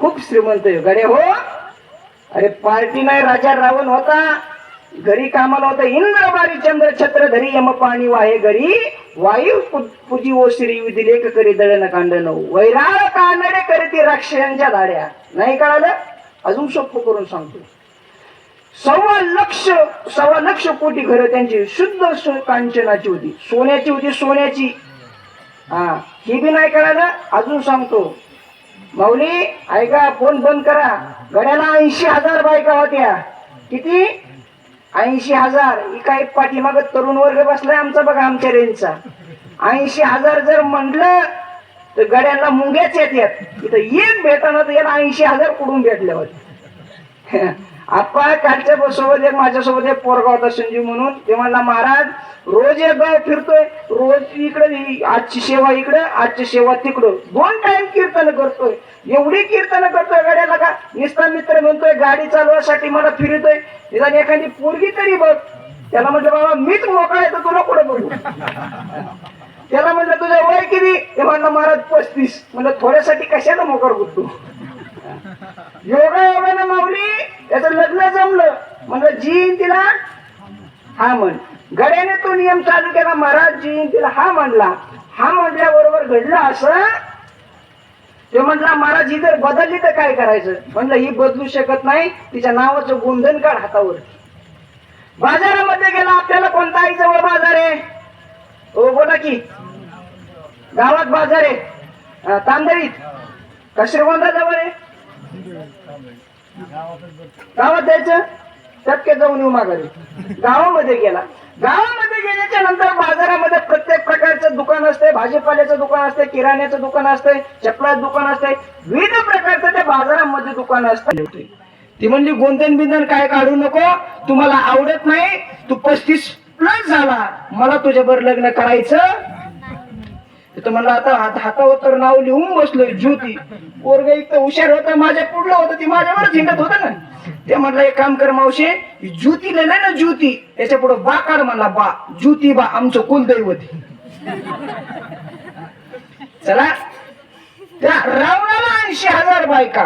खूप श्रीमंत आहे. गडे हो. अरे पार्टी नाही राजा रावण होता. घरी कामाला होता. इंद्र बारी चंद्र छत्र धरी यम पाणी वाहे घरी. वायू पु- पूजी ओ श्री विधी लेख करी दळण कांडण वैराळ कानडे करीती राक्षसांच्या धाड्या नाही कळालं? अजून सोप्प करून सांगतो. सव्वा लक्ष सव्वा लक्ष कोटी घरं त्यांची. शुद्ध कांचनाची होती. सोन्याची होती सोन्याची. हा ही बी नाही कळालं? अजून सांगतो. माऊली ऐका फोन बंद करा. गड्याला ऐंशी हजार बायका होत्या. किती? ऐंशी हजार. ही एक पाठीमाग तरुण वर्ग बसलाय आमचा बघा आमच्या रेंजचा. ऐंशी हजार जर म्हणलं तर गड्याला मुंग्याच येतात इथं एक भेटाना तर याला ऐंशी हजार कुठून भेटले होते? आपा कालच्या सोबत एक माझ्यासोबत एक पोरगा होता संजीव म्हणून. ते म्हणला महाराज रोज एक गाव फिरतोय. रोज इकडे आजची सेवा इकडे आजची सेवा तिकडं. दोन टाइम कीर्तन करतोय. एवढी कीर्तन करतोय गाड्याला का? निस्ता मित्र म्हणतोय गाडी चालवासाठी मला फिरतोय. निदान एखादी पोरगी तरी बघ. त्याला म्हटलं बाबा मीच मोकळा येतो तुला कुठं बघू? त्याला म्हटलं तुझं वय किती? ते म्हणलं महाराज पस्तीस. म्हणलं थोड्यासाठी कशाला मोकळ गुत्तू योगा योगानं माऊली त्याचं लग्न जमलं. म्हणलं जी तिला हा म्हण. गड्याने तो नियम चालू केला महाराज जी तिला हा म्हणला. हा म्हणल्याबरोबर घडलं असं. ते म्हटला महाराज ही जर बदलली तर काय करायचं? म्हणलं ही बदलू शकत नाही. तिच्या नावाचं गोंधन काढ हातावर. बाजारामध्ये गेला आपल्याला कोणता आई जवळ बाजार आहे? हो बोला की. गावात बाजार आहे. तांदळीत. का जवळ आहे? गावात जायचं? टक्के जाऊन येऊ माघारी. गावामध्ये गेला. गावामध्ये गेल्याच्यानंतर बाजारामध्ये प्रत्येक प्रकारचं दुकान असते भाजीपाल्याचं दुकान असते किराण्याचं दुकान असते चपलाचं दुकान असते विविध प्रकारचं त्या बाजारामध्ये दुकान असतं ती म्हणली गोंधन बिंधन काय काढू नको? तुम्हाला आवडत नाही. तू पस्तीस प्लस झाला. मला तुझ्या बरोबर लग्न करायचं. तिथं म्हणलं आता हात हातावर तर नाव लिहून बसलोय ज्योती. पोरग एक तर हुशार होता माझ्या पुढलं होतं ती माझ्यावर झिंकत होत ना. ते म्हणलं एक काम कर मावशे ज्योती लिहिलंय ना ज्योती त्याच्या पुढे बा काढ म्हणला बा. ज्योती बा आमचं कुलदैवत. चला त्या रावणाला ऐंशी हजार बायका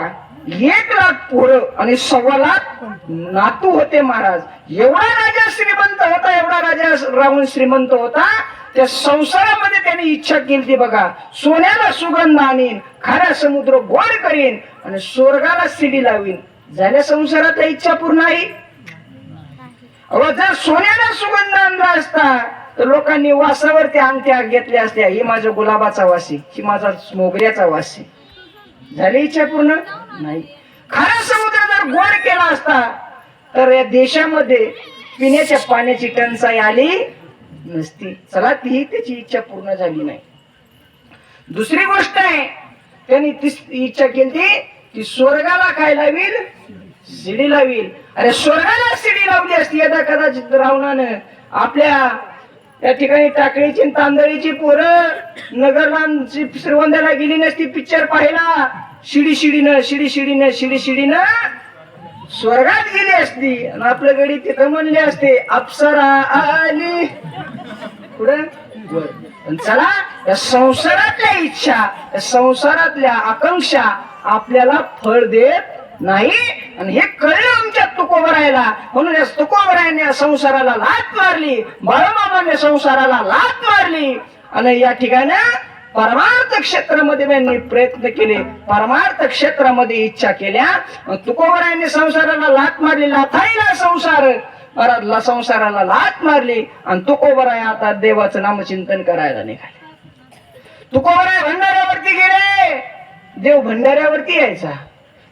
एक लाख पोरं आणि सव्वा लाख नातू होते महाराज. एवढा राजा श्रीमंत होता एवढा राजा रावण श्रीमंत होता त्या संसारामध्ये त्याने इच्छा केली ती बघा. सोन्याला सुगंध आणीन खरा समुद्र गोड करीन आणि स्वर्गाला सिडी लावीन. झाल्या संसारात इच्छा पूर्ण आहे. अहो जर सोन्याला सुगंध आणला असता तर लोकांनी वासावरती अंगठ्या घेतल्या असत्या. ही माझा गुलाबाचा वासी ही माझा मोगऱ्याचा वासी झाली इच्छा पूर्ण? नाही. खरा समुद्र जर गोड केला असता तर या देशामध्ये पिण्याच्या पाण्याची टंचाई आली. नसती. चला तीही त्याची इच्छा पूर्ण झाली नाही. दुसरी गोष्ट आहे त्यांनी ती इच्छा केली ती स्वर्गाला काय लावील? शिडी लावील. अरे स्वर्गाला शिडी लावली असती यदा कदाचित रावणानं. आपल्या त्या ठिकाणी टाकळीची तांदळीची पोरं नगरला श्रीवंदाला गेली नसती पिक्चर पाहिला. शिडी शिडीनं शिडी शिडीनं शिडी शिडीनं स्वर्गात गेली असती. आणि आपलं गडी तिथं म्हणले असते अप्सरा आली. पुढे वर. चला या संसारातल्या इच्छा या संसारातल्या आकांक्षा आपल्याला फळ देत नाही. आणि हे कळलं आमच्या तुकोबरायला म्हणून या तुकोबरायाने या संसाराला लात मारली. बाळमामाने संसाराला लात मारली. आणि या ठिकाणी परमार्थ क्षेत्रामध्ये त्यांनी प्रयत्न केले. परमार्थ क्षेत्रामध्ये इच्छा केल्या. मग तुकोबरायाने संसाराला लात मारली. लाथाईला संसार. महाराजला संसाराला लात मारली आणि तुकोबराय आता देवाचं नामचिंतन करायला निघाले. तुकोबराय भंडाऱ्यावरती गेले देव भंडाऱ्यावरती यायचा.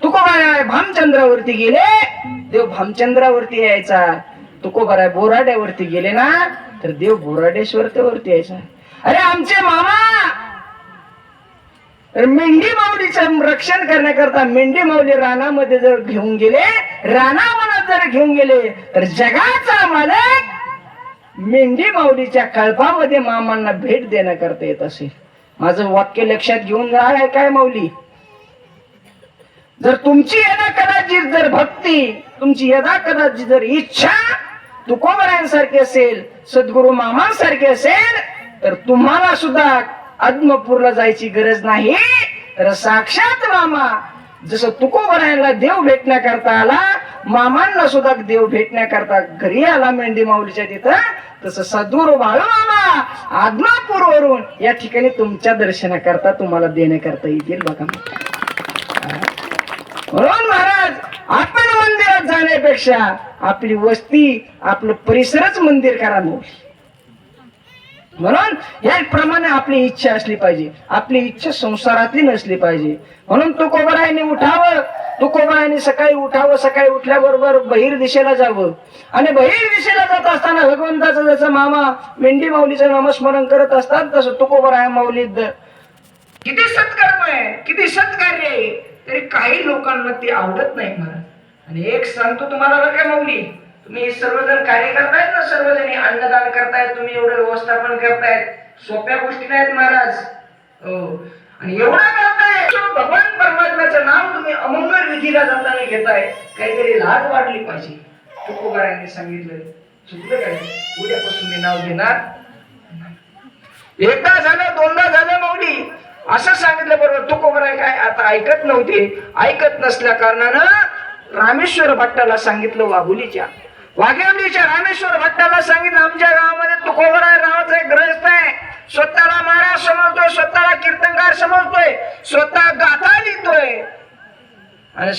तुकोबराय भामचंद्रावरती गेले देव भामचंद्रावरती यायचा. तुकोबराय बोराड्यावरती गेले ना तर देव बोराडेश्वरतेवरती यायचा. अरे आमचे मामा! तर मेंढी माऊलीचं रक्षण करण्याकरता मेंढी माऊली रानामध्ये जर घेऊन गेले रानावनात जर घेऊन गेले तर जगाचा मालक मेंढी माऊलीच्या कळपामध्ये मामांना भेट देण्याकरता येत असे. माझं वाक्य लक्षात घेऊन राहाय काय माऊली? जर तुमची यदा कदाचित जर भक्ती तुमची यदा कदाचित जर इच्छा तुकोबरायांसारखी असेल सद्गुरु मामांसारखी असेल तर तुम्हाला सुद्धा आत्मपूरला जायची गरज नाही. तर साक्षात मामा जसं तुकोबरायला देव भेटण्याकरता आला मामांना सुद्धा देव भेटण्याकरता घरी आला मेंढी माऊलीच्या तिथं. तसं सदूर बाळू आदमापूर वरून या ठिकाणी तुमच्या दर्शनाकरता तुम्हाला देण्याकरता येतील बघा. म्हणून महाराज आपण मंदिरात जाण्यापेक्षा आपली वस्ती आपलं परिसरच मंदिर करा मोठी म्हणून याप्रमाणे आपली इच्छा असली पाहिजे. आपली इच्छा संसारातली नसली पाहिजे. म्हणून तुकोबरायने उठावं. तुकोबरायने सकाळी उठावं. सकाळी उठल्याबरोबर बहिर दिशेला जावं. आणि बहिर दिशेला जात असताना भगवंताचं जसं मामा मेंढी माऊलीचं नामस्मरण करत असतात तसं तुकोबराय माऊली किती सत्कर्म आहे किती सत्कार्य आहे. तरी काही लोकांना ते आवडत नाही मला आणि एक सांगतो तुम्हाला बरं का माऊली? तुम्ही सर्वजण कार्य करतायत ना? सर्वजणी अन्नदान करतायत तुम्ही एवढं व्यवस्थापन करतायत. सोप्या गोष्टी नाहीत महाराज. हो. आणि एवढं करताय. भगवान परमात्म्याचं नाव तुम्ही अमंगल विधीला जाताना घेताय. काहीतरी लाज वाटली पाहिजे. तुकोबारांनी सांगितलं. चुकलं काय? उद्यापासून मी नाव घेणार. एकदा झालं दोनदा झालं माऊली. असं सांगितलं बरोबर. तुकोबराय आहे काय आता ऐकत नव्हते. ऐकत नसल्या कारणानं रामेश्वर भट्टाला सांगितलं वाघुलीच्या. वाघेवलीच्या रामेश्वर भट्टाला सांगितलं आमच्या गावामध्ये तुकोबराय नावाचा एक ग्रस्त आहे. स्वतःला महाराज समजतोय स्वतःला कीर्तनकार समजतोय स्वतः गाथा लिहितोय. आणि